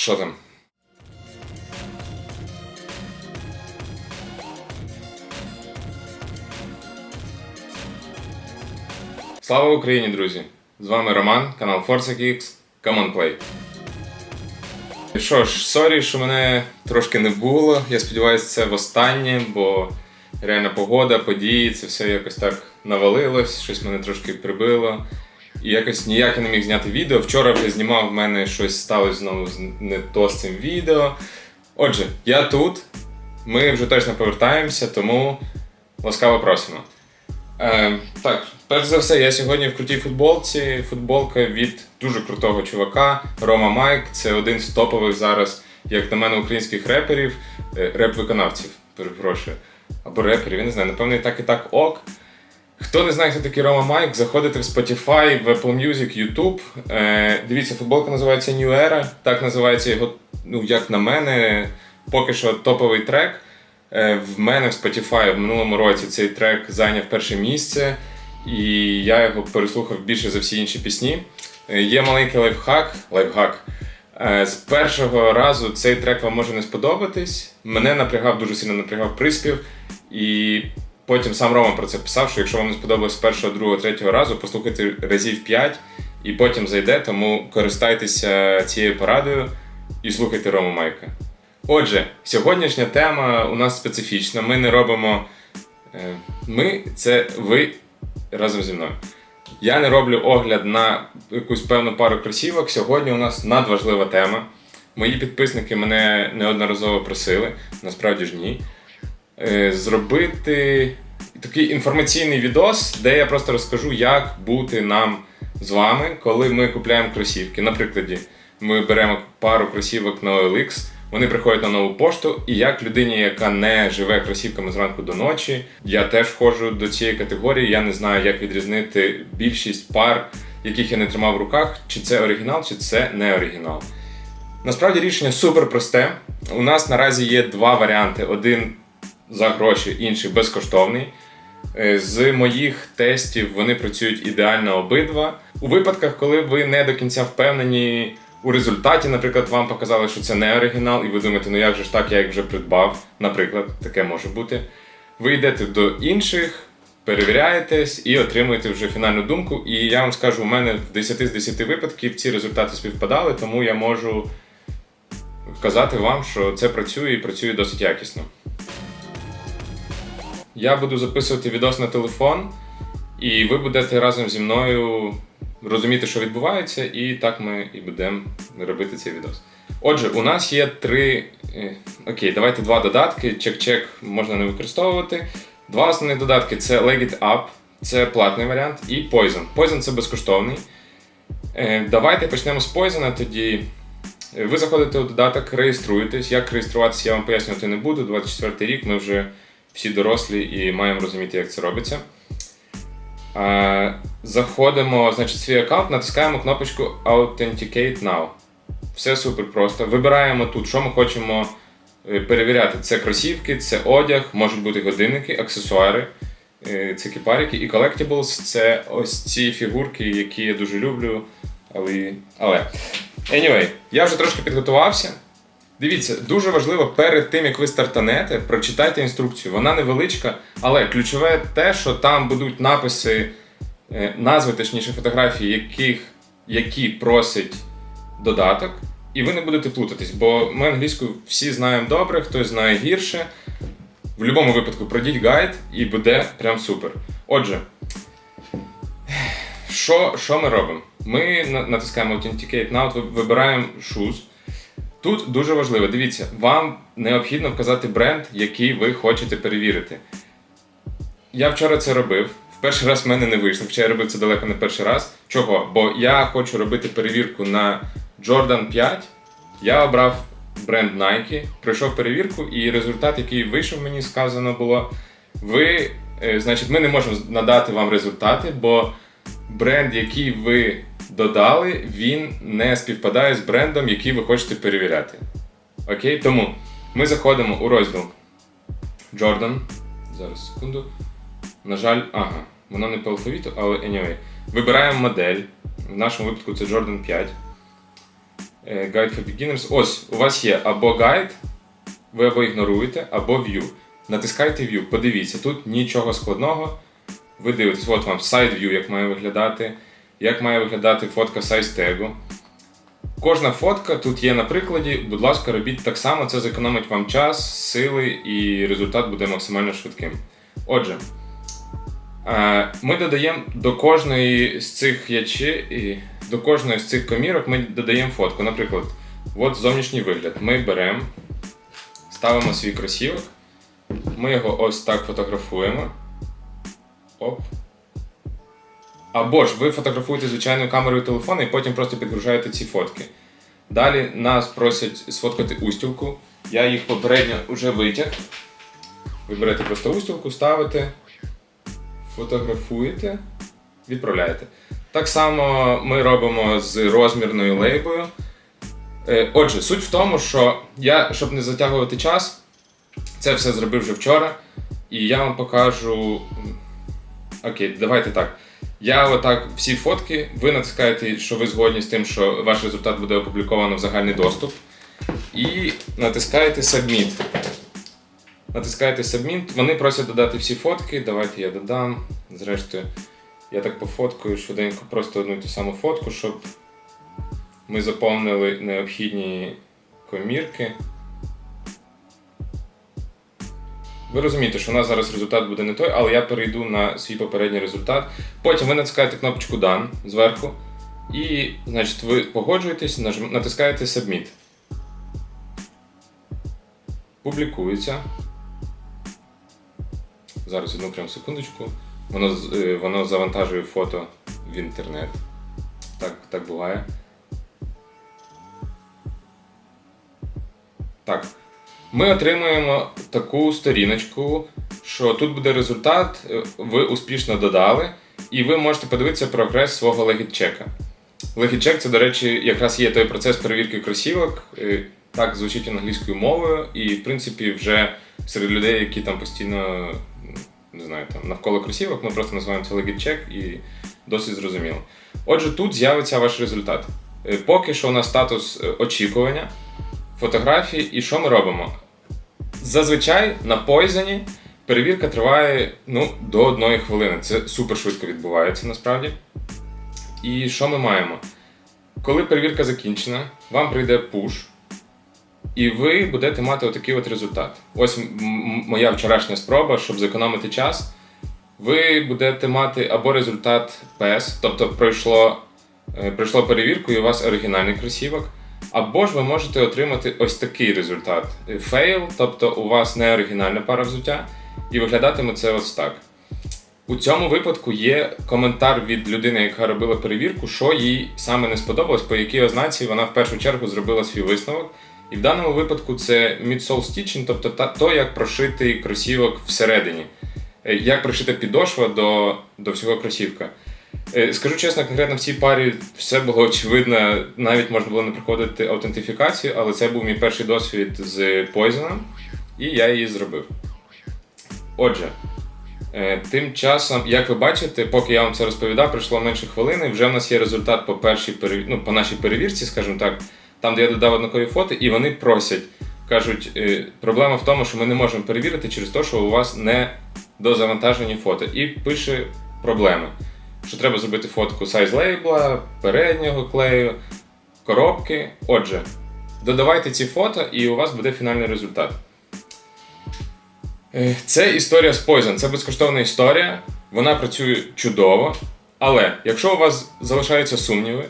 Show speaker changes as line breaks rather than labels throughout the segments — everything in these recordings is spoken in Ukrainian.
Що там? Слава Україні, друзі! З вами Роман, канал Forza Kicks, Come on Play. Що ж, сорі, що мене трошки не було. Я сподіваюся, це востаннє, бо реальна погода, події, це все якось так навалилось, щось мене трошки прибило. І якось ніяк не міг зняти відео. Вчора вже знімав, в мене щось сталося знову не то з цим відео. Отже, я тут, ми вже точно повертаємося, тому ласкаво просимо. Е, так, перш за все, я сьогодні в крутій футболці. Футболка від дуже крутого чувака Рома Майк. Це один з топових зараз, як на мене, українських реперів, е, реп-виконавців, перепрошую. Або реперів, я не знаю, напевно, і так і так ок. Хто не знає, хто такий Рома Майк, заходите в Spotify, в Apple Music, YouTube. Е, дивіться, футболка називається New Era. Так називається його, ну як на мене, поки що топовий трек. Е, в мене в Spotify в минулому році цей трек зайняв перше місце, і я його переслухав більше за всі інші пісні. Е, є маленький лайфхак. лайфхак. Е, З першого разу цей трек вам може не сподобатись. Мене напрягав, дуже сильно напрягав приспів. І потім сам Рома про це писав, що якщо вам не сподобалось першого, другого, третього разу, послухайте разів 5 і потім зайде, тому користайтеся цією порадою і слухайте Рому Майка. Отже, сьогоднішня тема у нас специфічна. Ми не робимо. е, Ми це ви разом зі мною. Я не роблю огляд на якусь певну пару кросівок. Сьогодні у нас надважлива тема. Мої підписники мене неодноразово просили, насправді ж ні. Е, Зробити такий інформаційний відос, де я просто розкажу, як бути нам з вами, коли ми купляємо кросівки. Наприклад, ми беремо пару кросівок на OLX, вони приходять на нову пошту, і як людині, яка не живе кросівками зранку до ночі, я теж входжу до цієї категорії. Я не знаю, як відрізнити більшість пар, яких я не тримав в руках, чи це оригінал, чи це не оригінал. Насправді рішення супер просте. У нас наразі є два варіанти: один за гроші, інший безкоштовний. Е, З моїх тестів вони працюють ідеально обидва. У випадках, коли ви не до кінця впевнені у результаті, наприклад, вам показали, що це не оригінал, і ви думаєте, ну як же ж так, я їх вже придбав. Наприклад, таке може бути. Ви йдете до інших, перевіряєтесь і отримуєте вже фінальну думку. І я вам скажу, у мене в 10 з 10 випадків ці результати співпадали, тому я можу казати вам, що це працює і працює досить якісно. Я буду записувати відос на телефон, і ви будете разом зі мною розуміти, що відбувається, і так ми і будемо робити цей відос. Отже, у нас є три. е, Окей, давайте два додатки. Чек-чек можна не використовувати. Два основних додатки це Legit Up, це платний варіант, і Poison. Poison це безкоштовний. Е, Давайте почнемо з Poison тоді. Е, Ви заходите у додаток, реєструєтесь. Як реєструватися, я вам пояснювати не буду. 24 рік ми вже всі дорослі і маємо розуміти, як це робиться. Заходимо значить, свій аккаунт, натискаємо кнопочку Authenticate Now. Все супер просто. Вибираємо тут, що ми хочемо е, перевіряти. Це кросівки, це одяг, можуть бути годинники, аксесуари, е, це кіпарики і collectibles це ось ці фігурки, які я дуже люблю. Але. але. Anyway, я вже трошки підготувався. Дивіться, дуже важливо перед тим, як ви стартанете, прочитайте інструкцію. Вона невеличка, але ключове те, що там будуть написи, е, назви, точніше, фотографії, яких, які просить додаток, і ви не будете плутатись, бо ми англійську всі знаємо добре, хтось знає гірше. В будь-якому випадку пройдіть гайд і буде прям супер. Отже, що, що ми робимо? Ми натискаємо Authenticate Now, вибираємо shoes. Тут дуже важливо, дивіться, вам необхідно вказати бренд, який ви хочете перевірити. Я вчора це робив. В перший раз в мене не вийшло, хоча я робив це далеко не перший раз. Чого? Бо я хочу робити перевірку на Jordan 5. Я обрав бренд Nike, пройшов перевірку, і результат, який вийшов, мені сказано було. Ви, е, значить, ми не можемо надати вам результати, бо бренд, який ви додали, він не співпадає з брендом, який ви хочете перевіряти. Окей? Тому ми заходимо у розділ Jordan. Зараз секунду. На жаль, ага, воно не по алфавіту, але anyway. Вибираємо модель. В нашому випадку це Jordan 5. Е, Guide for beginners. Ось, у вас є або гайд, ви або ігноруєте, або view. Натискайте view, подивіться, тут нічого складного. Ви дивитесь, от вам side view, як має виглядати, як має виглядати фотка size тегу. Кожна фотка тут є на прикладі. Будь ласка, робіть так само, це зекономить вам час, сили і результат буде максимально швидким. Отже, е, ми додаємо до кожної з цих ячі, до кожної з цих комірок ми додаємо фотку. Наприклад, от зовнішній вигляд. Ми беремо, ставимо свій кросівок, ми його ось так фотографуємо. Оп. Або ж ви фотографуєте звичайною камерою телефону і потім просто підгружаєте ці фотки. Далі нас просять сфоткати устілку. Я їх попередньо вже витяг. Ви берете просто устілку, ставите, фотографуєте, відправляєте. Так само ми робимо з розмірною лейбою. Е, Отже, суть в тому, що я, щоб не затягувати час, це все зробив вже вчора. І я вам покажу. Окей, давайте так. Я отак всі фотки, ви натискаєте, що ви згодні з тим, що ваш результат буде опубліковано в загальний доступ. І натискаєте Submit. Натискаєте Submit, вони просять додати всі фотки. Давайте я додам. Зрештою, я так пофоткаю швиденько просто одну ту саму фотку, щоб ми заповнили необхідні комірки. Ви розумієте, що у нас зараз результат буде не той, але я перейду на свій попередній результат. Потім ви натискаєте кнопочку Done зверху. І, значить, ви погоджуєтесь, натискаєте Submit. Публікується. Зараз одну прям секундочку. Воно, е, воно завантажує фото в інтернет. Так, так буває. Так. Ми отримуємо таку сторіночку, що тут буде результат, е, ви успішно додали, і ви можете подивитися прогрес свого легітчека. Легітчек це, до речі, якраз є той процес перевірки кросівок. е, Так звучить англійською мовою, і в принципі вже серед людей, які там постійно не знаю, там навколо кросівок, ми просто називаємо це легітчек і досить зрозуміло. Отже, тут з'явиться ваш результат. Е, Поки що у нас статус очікування фотографії, і що ми робимо? Зазвичай на Poison перевірка триває ну, до одної хвилини. Це супер швидко відбувається насправді. І що ми маємо? Коли перевірка закінчена, вам прийде пуш, і ви будете мати отакий от результат. Ось моя вчорашня спроба, щоб зекономити час. Ви будете мати або результат PES, тобто пройшло, е, пройшло перевірку і у вас оригінальний кросівок. Або ж ви можете отримати ось такий результат: fail, тобто у вас не оригінальна пара взуття, і виглядатиме це ось так. У цьому випадку є коментар від людини, яка робила перевірку, що їй саме не сподобалось, по якій ознаці вона в першу чергу зробила свій висновок. І в даному випадку це midsole stitching, тобто то, як прошитий кросівок всередині, Е, як прошита підошва до, до всього кросівка. Е, Скажу чесно, конкретно в цій парі все було очевидно, навіть можна було не проходити аутентифікацію, але це був мій перший досвід з Poison, і я її зробив. Отже, е, тим часом, як ви бачите, поки я вам це розповідав, пройшло менше хвилини. Вже в нас є результат по першій ну, по нашій перевірці, скажімо так, там, де я додав однакові фото, і вони просять, кажуть, е, проблема в тому, що ми не можемо перевірити через те, що у вас не дозавантажені фото. І пише проблеми що треба зробити фотку сайз лейбла, переднього клею, коробки. Отже, додавайте ці фото, і у вас буде фінальний результат. Е, Це історія з Poison. Це безкоштовна історія. Вона працює чудово. Але якщо у вас залишаються сумніви,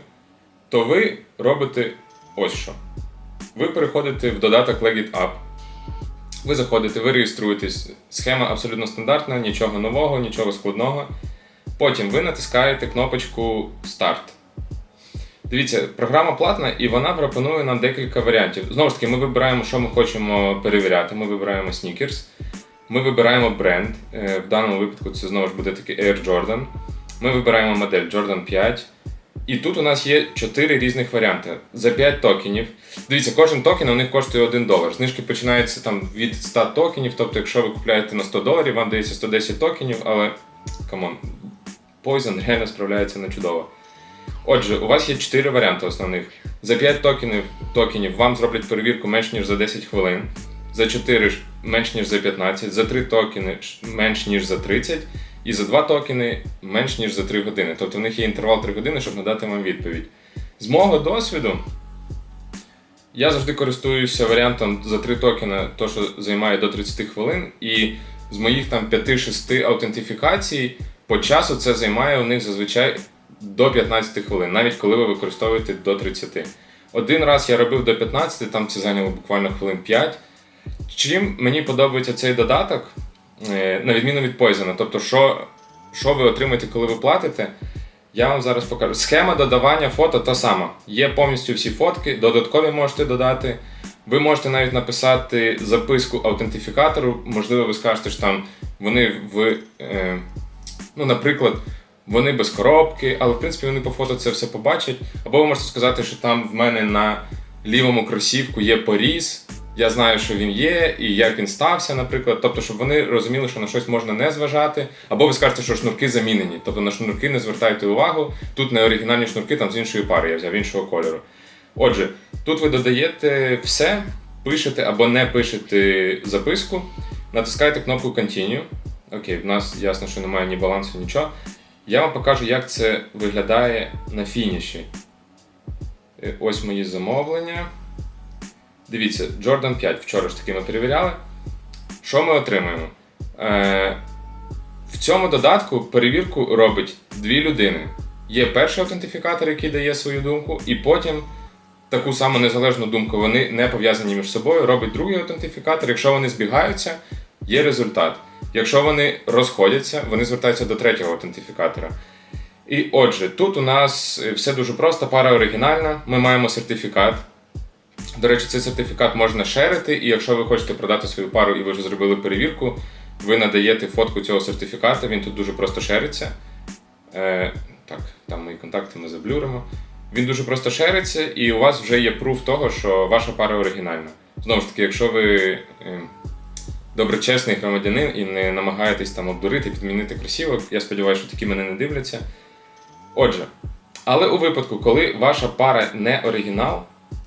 то ви робите ось що. Ви переходите в додаток Legit Up. Ви заходите, ви реєструєтесь. Схема абсолютно стандартна, нічого нового, нічого складного. Потім ви натискаєте кнопочку Старт. Дивіться, програма платна і вона пропонує нам декілька варіантів. Знову ж таки, ми вибираємо, що ми хочемо перевіряти. Ми вибираємо Sneakers, ми вибираємо бренд. Е, В даному випадку це знову ж буде такий Air Jordan. Ми вибираємо модель Jordan 5. І тут у нас є 4 різних варіанти. За 5 токенів. Дивіться, кожен токен у них коштує 1 долар. Знижки починаються там від 100 токенів. Тобто, якщо ви купляєте на 100 доларів, вам дається 110 токенів, але камон, Poison реально справляється на чудово. Отже, у вас є 4 варіанти основних. За 5 токенів, токенів вам зроблять перевірку менш ніж за 10 хвилин, за 4 менш ніж за 15, за 3 токени менш ніж за 30, і за 2 токени менш ніж за 3 години. Тобто в них є інтервал 3 години, щоб надати вам відповідь. З мого досвіду, я завжди користуюся варіантом за 3 токена, то що займає до 30 хвилин, і з моїх там 5-6 аутентифікацій по часу це займає у них зазвичай до 15 хвилин, навіть коли ви використовуєте до 30. Один раз я робив до 15, там це зайняло буквально хвилин 5. Чим мені подобається цей додаток, е, на відміну від Poison, тобто, що, що ви отримаєте, коли ви платите, я вам зараз покажу. Схема додавання фото та сама. Є повністю всі фотки, додаткові можете додати. Ви можете навіть написати записку аутентифікатору. Можливо, ви скажете, що там вони в, е, ну, наприклад, вони без коробки, але в принципі вони по фото це все побачать. Або ви можете сказати, що там в мене на лівому кросівку є поріз. Я знаю, що він є, і як він стався, наприклад. Тобто, щоб вони розуміли, що на щось можна не зважати. Або ви скажете, що шнурки замінені. Тобто на шнурки не звертайте увагу. Тут не оригінальні шнурки, там з іншої пари я взяв іншого кольору. Отже, тут ви додаєте все, пишете або не пишете записку, натискаєте кнопку Continue. Окей, в нас ясно, що немає ні балансу, нічого. Я вам покажу, як це виглядає на фініші. Е, Ось мої замовлення. Дивіться, Jordan 5. Вчора ж таки ми перевіряли. Що ми отримуємо? Е, в цьому додатку перевірку робить дві людини. Є перший аутентифікатор, який дає свою думку, і потім таку саму незалежну думку вони не пов'язані між собою, робить другий аутентифікатор. Якщо вони збігаються, є результат. Якщо вони розходяться, вони звертаються до третього аутентифікатора. І отже, тут у нас е, все дуже просто, пара оригінальна. Ми маємо сертифікат. До речі, цей сертифікат можна шерити, і якщо ви хочете продати свою пару і ви вже зробили перевірку, ви надаєте фотку цього сертифіката, він тут дуже просто шериться. Е, так, там мої контакти ми заблюримо. Він дуже просто шериться, і у вас вже є пруф того, що ваша пара оригінальна. Знову ж таки, якщо ви е, доброчесний громадянин і не намагаєтесь там обдурити, підмінити кросівок, я сподіваюся, що такі мене не дивляться. Отже, але у випадку, коли ваша пара не оригінал,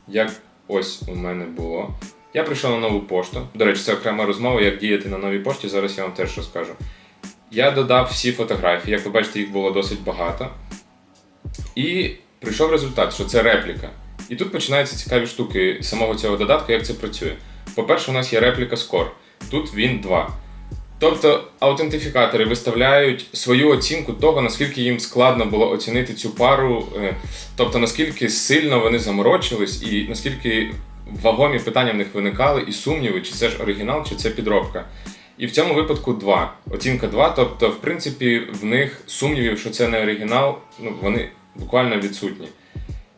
як ось у мене було, я прийшов на нову пошту. До речі, це окрема розмова, як діяти на новій пошті, зараз я вам теж розкажу. Я додав всі фотографії, як ви бачите, їх було досить багато. І прийшов результат, що це репліка. І тут починаються цікаві штуки самого цього додатку, як це працює. По-перше, у нас є репліка Score. Тут він 2. Тобто аутентифікатори виставляють свою оцінку того, наскільки їм складно було оцінити цю пару, е, тобто наскільки сильно вони заморочились, і наскільки вагомі питання в них виникали, і сумніви, чи це ж оригінал, чи це підробка. І в цьому випадку 2. Оцінка 2, тобто, в принципі, в них сумнівів, що це не оригінал, ну, вони буквально відсутні.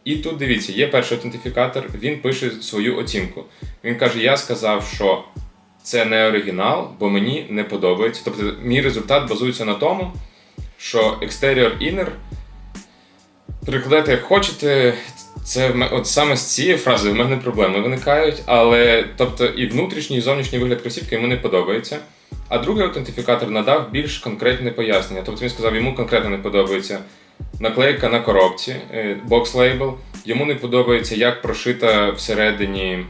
І тут дивіться, є перший аутентифікатор, він пише свою оцінку. Він каже: Я сказав, що це не оригінал, бо мені не подобається. Тобто, мій результат базується на тому, що exterior inner перекладайте як хочете. Це от саме з цією фразою в мене проблеми виникають, але тобто і внутрішній, і зовнішній вигляд кросівки йому не подобається. А другий аутентифікатор надав більш конкретне пояснення. Тобто він сказав, йому конкретно не подобається наклейка на коробці, бокс лейбл. Йому не подобається, як прошита всередині.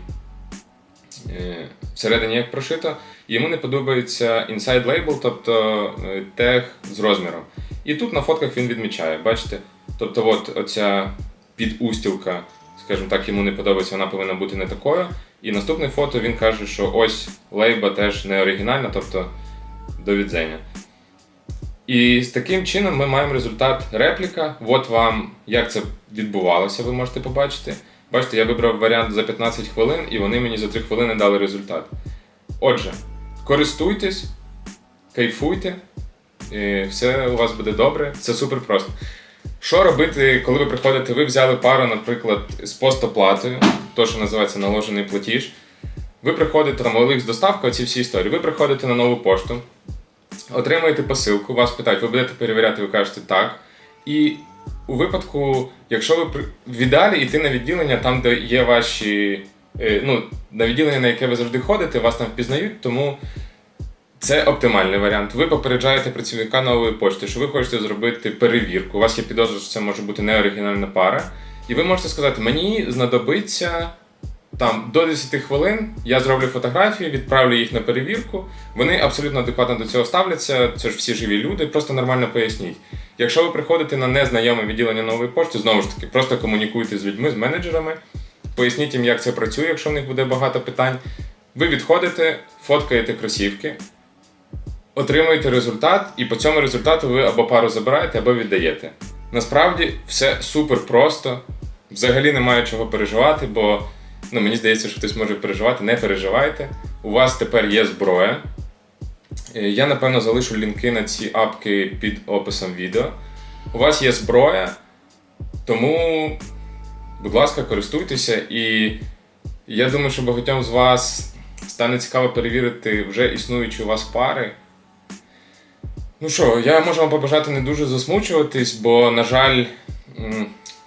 Всередині як прошито, йому не подобається inside label, тобто е, тег з розміром. І тут на фотках він відмічає, бачите? Тобто, от оця підустілка, скажімо так, йому не подобається, вона повинна бути не такою. І наступне фото він каже, що ось лейба теж не оригінальна, тобто до відзення. І з таким чином ми маємо результат репліка. От вам як це відбувалося, ви можете побачити. Бачите, я вибрав варіант за 15 хвилин, і вони мені за 3 хвилини дали результат. Отже, користуйтесь, кайфуйте, і все у вас буде добре. Це супер просто. Що робити, коли ви приходите, ви взяли пару, наприклад, з постоплатою, то, що називається наложений платіж. Ви приходите там OLX доставка, оці всі історії. Ви приходите на нову пошту, отримуєте посилку, вас питають, ви будете перевіряти, ви кажете так. І у випадку, якщо ви в йти на відділення, там, де є ваші. е, Ну, на відділення, на яке ви завжди ходите, вас там впізнають, тому Це оптимальний варіант. Ви попереджаєте працівника нової пошти, що ви хочете зробити перевірку. У вас є підозра, що це може бути неоригінальна пара. І ви можете сказати, мені знадобиться там до 10 хвилин, я зроблю фотографії, відправлю їх на перевірку. Вони абсолютно адекватно до цього ставляться. Це ж всі живі люди, просто нормально поясніть. Якщо ви приходите на незнайоме відділення нової пошти, знову ж таки, просто комунікуйте з людьми, з менеджерами, поясніть їм, як це працює, якщо в них буде багато питань. Ви відходите, фоткаєте кросівки, отримуєте результат, і по цьому результату ви або пару забираєте, або віддаєте. Насправді все супер просто. Взагалі немає чого переживати, бо ну, мені здається, що хтось може переживати. Не переживайте. У вас тепер є зброя. Е, Я напевно залишу лінки на ці апки під описом відео. У вас є зброя, тому, будь ласка, користуйтеся. І я думаю, що багатьом з вас стане цікаво перевірити вже існуючі у вас пари. Ну що, я можу вам побажати не дуже засмучуватись, бо, на жаль,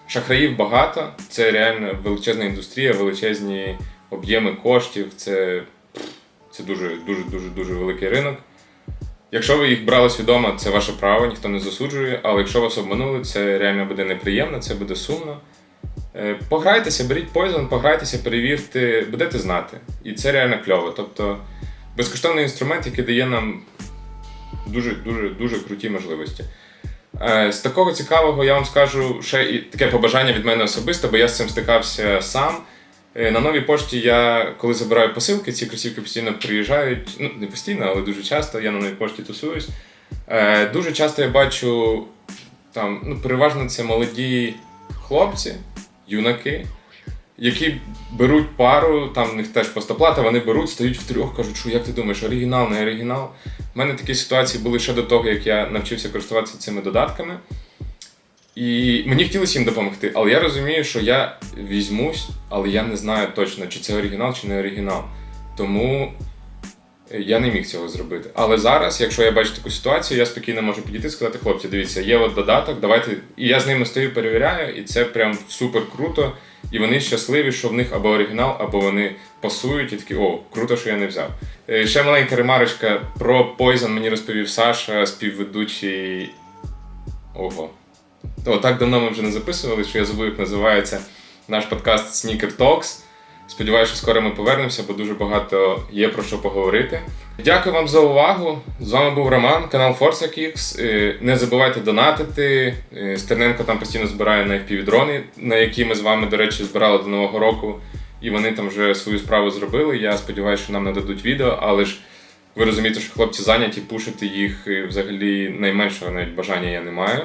шахраїв багато. Це реально величезна індустрія, величезні об'єми коштів. Це, це дуже, дуже, дуже, дуже великий ринок. Якщо ви їх брали свідомо, це ваше право, ніхто не засуджує, але якщо вас обманули, це реально буде неприємно, це буде сумно. Е, Пограйтеся, беріть Poison, пограйтеся, перевірте, будете знати. І це реально кльово. Тобто безкоштовний інструмент, який дає нам дуже дуже дуже круті можливості. Е, З такого цікавого я вам скажу ще і таке побажання від мене особисто, бо я з цим стикався сам. Е, На новій пошті я, коли забираю посилки, ці кросівки постійно приїжджають. Ну, не постійно, але дуже часто я на новій пошті тусуюсь. Е, Дуже часто я бачу там, ну, переважно це молоді хлопці, юнаки, які беруть пару, там в них теж постоплата, вони беруть, стають втрьох, кажуть, що як ти думаєш, оригінал, не оригінал. У мене такі ситуації були ще до того, як я навчився користуватися цими додатками. І мені хотілося їм допомогти, але я розумію, що я візьмусь, але я не знаю точно, чи це оригінал, чи не оригінал. Тому я не міг цього зробити. Але зараз, якщо я бачу таку ситуацію, я спокійно можу підійти і сказати, хлопці, дивіться, є от додаток, давайте. І я з ними стою, перевіряю, і це прям супер круто. І вони щасливі, що в них або оригінал, або вони пасують, і такі, о, круто, що я не взяв. Е, Ще маленька ремарочка про Poison мені розповів Саша, співведучий. Ого. О, так давно ми вже не записували, що я забув, як називається наш подкаст Sneaker Talks. Сподіваюся, що скоро ми повернемося, бо дуже багато є про що поговорити. Дякую вам за увагу. З вами був Роман, канал Forza Kicks. Е, Не забувайте донатити. Е, Стерненко там постійно збирає на FPV-дрони, на які ми з вами, до речі, збирали до Нового року. І вони там вже свою справу зробили. Я сподіваюся, що нам нададуть відео, але ж ви розумієте, що хлопці зайняті, пушити їх е, взагалі найменшого навіть бажання я не маю.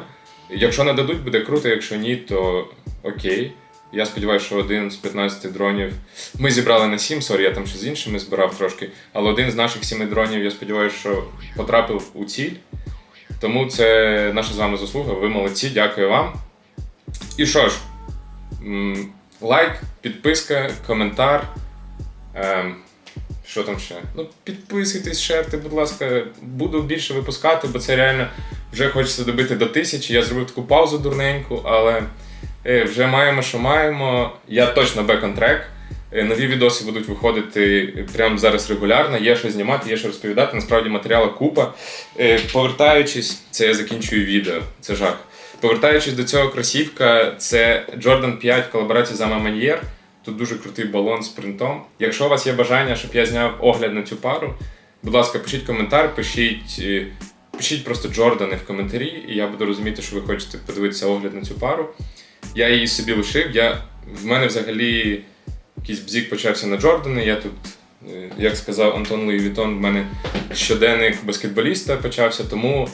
Якщо нададуть, буде круто, якщо ні, то окей. Я сподіваюся, що один з 15 дронів. Ми зібрали на 7, сорі, я там ще з іншими збирав трошки. Але один з наших 7 дронів, я сподіваюся, що потрапив у ціль. Тому це наша з вами заслуга. Ви молодці, дякую вам. І що ж, лайк, підписка, коментар. Ем, що там ще? Ну, підписуйтесь, шерте, будь ласка, буду більше випускати, бо це реально вже хочеться добити до тисячі. Я зробив таку паузу дурненьку, але е, вже маємо, що маємо. Я точно. Е, Нові відоси будуть виходити прямо зараз регулярно. Є що знімати, є що розповідати. Насправді матеріалу купа. Е, Повертаючись, це я закінчую відео. Це жах. Повертаючись до цього кросівка, це Jordan 5 в колаборації з Амаманьєр. Тут дуже крутий балон з принтом. Якщо у вас є бажання, щоб я зняв огляд на цю пару, будь ласка, пишіть коментар, пишіть, е, пишіть просто Джордани в коментарі, і я буду розуміти, що ви хочете подивитися огляд на цю пару. Я її собі лишив. Я, в мене взагалі якийсь бзік почався на Джордани. Я тут, е, як сказав Антон Луї Вітон, в мене щоденник баскетболіста почався, тому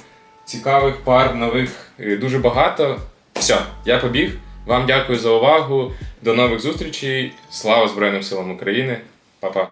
цікавих пар нових е, дуже багато. Все, я побіг. Вам дякую за увагу. До нових зустрічей. Слава Збройним силам України. Па-па.